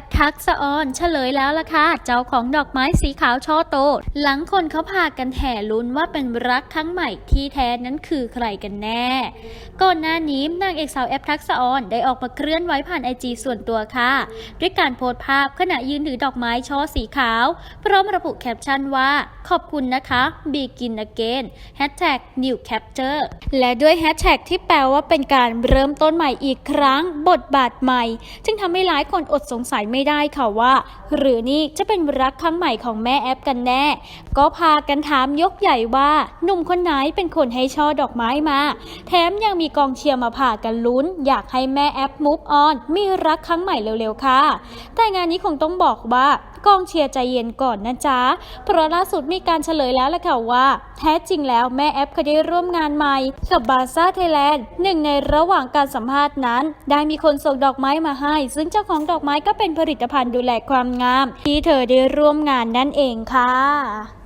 ปทักษะออนเฉลยแล้วล่ะค่ะ เจ้าของดอกไม้สีขาวช่อโต หลังคนเขาพากันแห่ลุ้นว่าเป็นรักครั้งใหม่ที่แท้นั้นคือใครกันแน่ ก่อนหน้านี้นางเอกสาวแอปทักษะออนได้ออกมาเคลื่อนไหวผ่านไอจีส่วนตัวค่ะ ด้วยการโพสต์ภาพขณะยืนถือดอกไม้ช่อสีขาว พร้อมระบุแคปชั่นว่า ขอบคุณนะคะ Begin Again Hashtag New Capture และด้วยแฮชแท็กที่แปลว่าเป็นการเริ่มต้นใหม่อีกครั้งบทบาทใหม่ จึงทำให้หลายคนอดสงสัยไม่ได้ค่ะว่า หรือนี่จะเป็นรักครั้งใหม่ของแม่แอปกันแน่ ก็พากันถามยกใหญ่ว่าหนุ่มคนไหนเป็นคนให้ช่อดอกไม้มา แถมยังมีกองเชียร์มาพากันลุ้น อยากให้แม่แอปมูฟออนมีรักครั้งใหม่เร็วๆค่ะ แต่งานนี้คงต้องบอกว่ากองเชียร์ใจเย็นก่อนนะจ๊ะ เพราะล่าสุดมีการเฉลยแล้วแหละค่ะว่า แท้จริงแล้วแม่แอปเคยได้ร่วมงานใหม่กับบาซ่าไทยแลนด์หนึ่งในระหว่างการสัมภาษณ์นั้น ได้มีคนส่งดอกไม้มาให้ ซึ่งเจ้าของดอกไม้ก็เป็นผลิตภัณฑ์ดูแลความงาม ที่เธอได้ร่วมงานนั่นเองค่ะ